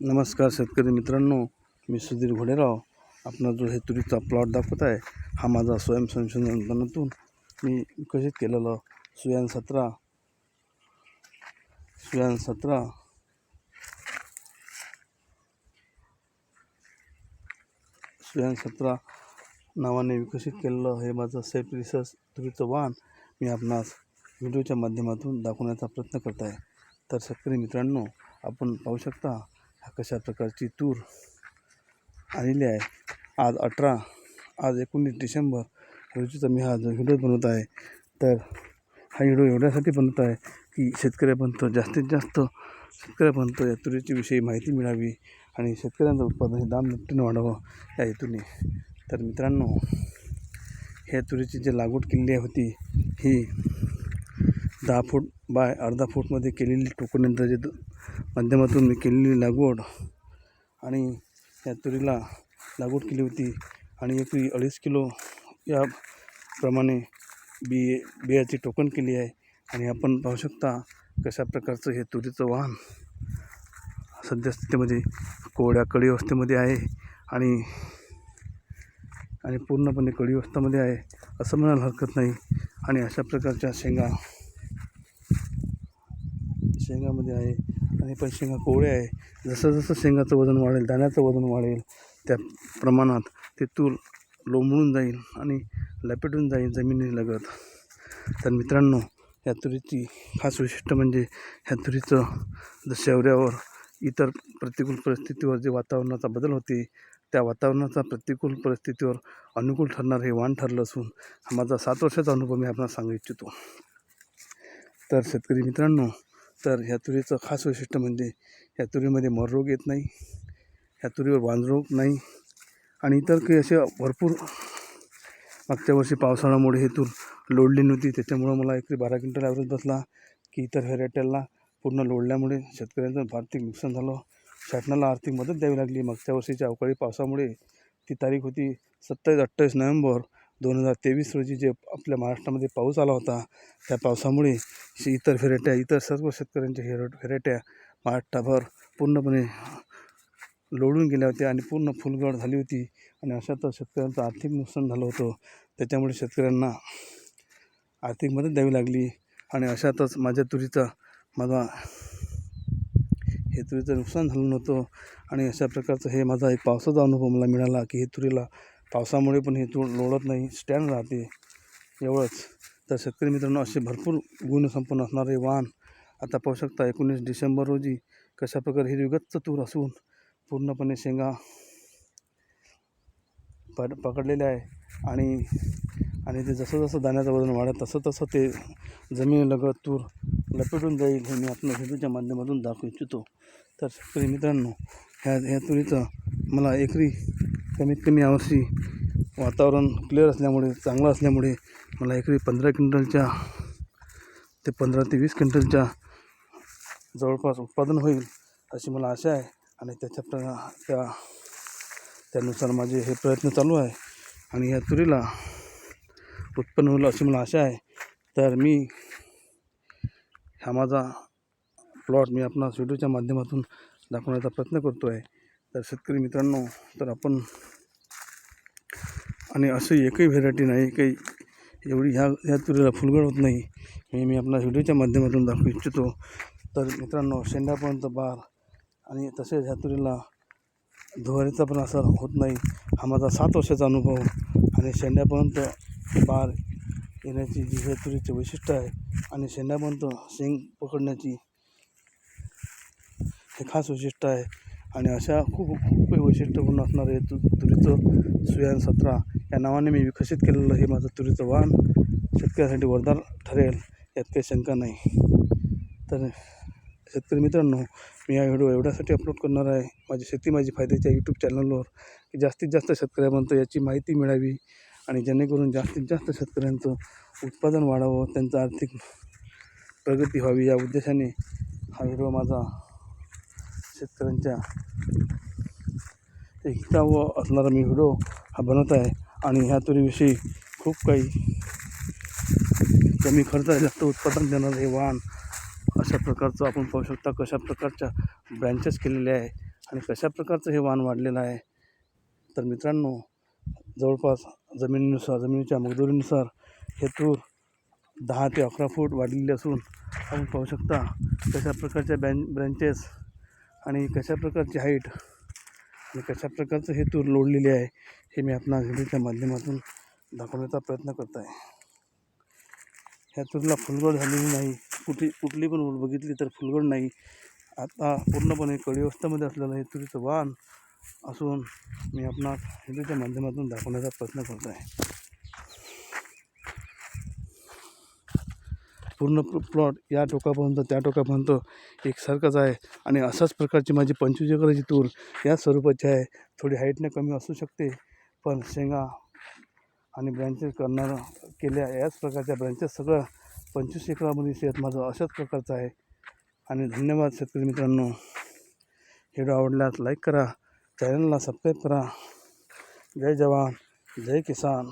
नमस्कार शेतकरी मित्रांनो मी सुधीर घोडेराव. आपला जो हे तुरीचा प्लॉट दाखवत आहे हा माझा स्वयंसंशोधनातून मी विकसित केलेलं सुयान सतरा. सुयान सतरा. सुयान सतरा नावाने विकसित केलेलं हे माझं सेफ रिसर्च तुरीचं वाहन मी आपणास व्हिडिओच्या माध्यमातून दाखवण्याचा प्रयत्न करत आहे. तर शेतकरी मित्रांनो आपण पाहू शकता कशा प्रकारची तूर आलेली आहे. आज अठरा आज एकोणीस डिसेंबर रोजीचा मी हा जो व्हिडिओ बनवत आहे तर हा व्हिडिओ एवढ्यासाठी बनवत आहे की शेतकऱ्यापर्यंत जास्तीत जास्त शेतकऱ्यापर्यंत या तुरीची विषयी माहिती मिळावी आणि शेतकऱ्यांचं उत्पादन हे दाम दुपटीने वाढावं या हेतूने. तर मित्रांनो ह्या तुरीची जी लागवड केलेली होती ही दहा फूट बाय अर्धा फूटमध्ये केलेली टोकनंतर जे माध्यमातून मी केलेली लागवड आणि या तुरीला लागवड केली होती आणि एक अडीच किलो या प्रमाणे बी बियाची टोकन केली आहे आणि आपण पाहू शकता कशा प्रकारचं हे तुरीचं वाहन सध्या स्थितीमध्ये कोवड्या कळी अवस्थेमध्ये आहे आणि आणि पूर्णपणे कळी अवस्थेमध्ये आहे असं म्हणायला हरकत नाही. आणि अशा प्रकारच्या शेंगा शेंगामध्ये आहे. आणि पण शेंगा कोवळ्या आहे. जसं जसं शेंगाचं वजन वाढेल दाण्याचं वजन वाढेल त्या प्रमाणात ते तूर लोंबळून जाईल आणि लपेटून जाईल जमिनी लगत. तर मित्रांनो ह्या तुरीची खास वैशिष्ट्य म्हणजे ह्या तुरीचं ज शेवऱ्यावर इतर प्रतिकूल परिस्थितीवर जे वातावरणाचा बदल होते त्या वातावरणाचा प्रतिकूल परिस्थितीवर अनुकूल ठरणार हे वाण ठरलं असून हा माझा सात वर्षाचा अनुभव मी आपण सांगू इच्छितो. तर शेतकरी मित्रांनो तर ह्या तुरीचं खास वैशिष्ट्य म्हणजे ह्या तुरीमध्ये मररोग येत नाही ह्या तुरीवर वांजरोग नाही आणि इतर काही असे भरपूर मागच्या वर्षी पावसाळ्यामुळे हे तूर लोडली नव्हती. त्याच्यामुळं मला एकरी बारा क्विंटल ॲव्हरेज बसला. की इतर व्हेरायट्याला पूर्ण लोडल्यामुळे शेतकऱ्यांचं आर्थिक नुकसान झालं. शासनाला आर्थिक मदत द्यावी लागली. मागच्या वर्षीच्या अवकाळी पावसामुळे ती तारीख होती सत्तावीस अठ्ठावीस नोव्हेंबर. दोन हजार तेवीस रोजी जे आपल्या महाराष्ट्रामध्ये पाऊस आला होता त्या पावसामुळे इतर व्हेरायट्या इतर सर्व शेतकऱ्यांच्या हेर व्हेरायट्या महाराष्ट्राभर पूर्णपणे लोळून गेल्या होत्या आणि पूर्ण फुलगड झाली होती आणि अशातच शेतकऱ्यांचं आर्थिक नुकसान झालं होतं. त्याच्यामुळे शेतकऱ्यांना आर्थिक मदत द्यावी लागली आणि अशातच माझ्या तुरीचा माझा हे तुरीचं नुकसान झालं नव्हतं आणि अशा प्रकारचं हे माझा एक पावसाचा अनुभव मला मिळाला की हे तुरीला पावसामुळे पण हे तूर लोळत नाही स्टँड राहते. एवढंच. तर शेतकरी मित्रांनो असे भरपूर गुणसंपन्न असणारे वाहन आता पाहू शकता एकोणीस डिसेंबर रोजी कशाप्रकारे हिरवीगच्च तूर असून पूर्णपणे शेंगा पड पकडलेले आहे. आणि आणि ते जसं जसं दाण्याचं वजन वाढेल तसं तसं ते जमिनीलगत तूर लपेटून जाईल हे मी आपल्या व्हिडिओच्या माध्यमातून दाखवू इच्छितो. तर शेतकरी मित्रांनो ह्या ह्या तुरीचं मला एकरी कमीत कमी यावर्षी वातावरण क्लिअर असल्यामुळे चांगलं असल्यामुळे मला एकरी पंधरा क्विंटलच्या ते पंधरा ते वीस क्विंटलच्या जवळपास उत्पादन होईल अशी मला आशा आहे आणि त्याच्या प्र त्या त्यानुसार माझे हे प्रयत्न चालू आहे आणि या तुरीला उत्पन्न होईल अशी मला आशा आहे. तर मी हा माझा प्लॉट मी आपणा व्हिडिओच्या माध्यमातून दाखवण्याचा प्रयत्न करतो आहे तर शेतकरी मित्रांनो तर आपण आणि अशी एकही व्हेरायटी नाही काही एवढी ह्या ह्या तुरीला फुलगड होत नाही. हे मी आपला व्हिडिओच्या माध्यमातून दाखवू इच्छितो. तर मित्रांनो शेंड्यापर्यंत बार आणि तसेच ह्या तुरीला धुवारीचा पण असा होत नाही. हा माझा सात वर्षाचा अनुभव आणि शेंड्यापर्यंत बार येण्याची जी ह्या तुरीचे वैशिष्ट्य आहे आणि शेंड्यापर्यंत शेंग पकडण्याची हे खास वैशिष्ट्य आहे. आणि अशा खूप खूप वैशिष्ट्यपूर्ण असणारे तु तुरीचं सुयान सतरा या नावाने मी विकसित केलेलं हे माझं तुरीचं वाहन शेतकऱ्यासाठी वरदान ठरेल यात काही शंका नाही. तर शेतकरी मित्रांनो मी हा व्हिडिओ एवढ्यासाठी अपलोड करणार आहे. माझी शेती माझी फायद्याच्या यूट्यूब चॅनलवर की जास्तीत जास्त शेतकऱ्यापर्यंत याची माहिती मिळावी आणि जेणेकरून जास्तीत जास्त शेतकऱ्यांचं उत्पादन वाढावं त्यांचं आर्थिक प्रगती व्हावी या उद्देशाने हा व्हिडिओ माझा शेतकऱ्यांच्या एक व असणारा मी व्हिडिओ हा बनवत आहे आणि ह्या तुरीविषयी खूप काही कमी खर्चात जास्त उत्पादन देणारं हे वाहन अशा प्रकारचं आपण पाहू शकता कशा प्रकारच्या ब्रँचेस केलेले आहे आणि कशा प्रकारचं हे वाहन वाढलेलं आहे. तर मित्रांनो जवळपास जमिनीनुसार जमिनीच्या मजदुरीनुसार हे तूर दहा ते अकरा फूट वाढलेली असून आपण पाहू शकता कशा प्रकारच्या बॅन ब्रँचेस आणि कशा प्रकारची हाईट आणि कशा प्रकारचं हे तूर लोडलेली आहे हे मी आपणा व्हिडिओच्या माध्यमातून दाखवण्याचा प्रयत्न करत आहे ह्या तुरीला फुलगड झालेली नाही. कुठे कुठली पण ओळ बघितली तर फुलगड नाही. आता पूर्णपणे कडी अवस्थेमध्ये असलेलं हे तुरीचं वाण असून मी आपणास व्हिडिओच्या माध्यमातून दाखवण्याचा प्रयत्न करत आहे पूर्ण प्लॉट या टोकापर्यंत त्या टोकापर्यंत एकसारखंच आहे. आणि अशाच प्रकारची माझी पंचवीस एकराची तूर या स्वरूपाची आहे. थोडी हाईटने कमी असू शकते पण शेंगा आणि ब्रँचेस करणारं केल्या याच प्रकारच्या ब्रँचेस सगळं पंचवीस एकरामध्ये शेत माझं अशाच प्रकारचं आहे. आणि धन्यवाद शेतकरी मित्रांनो. व्हिडिओ आवडल्यास लाईक करा चॅनलला सबस्क्राईब करा. जय जवान जय किसान.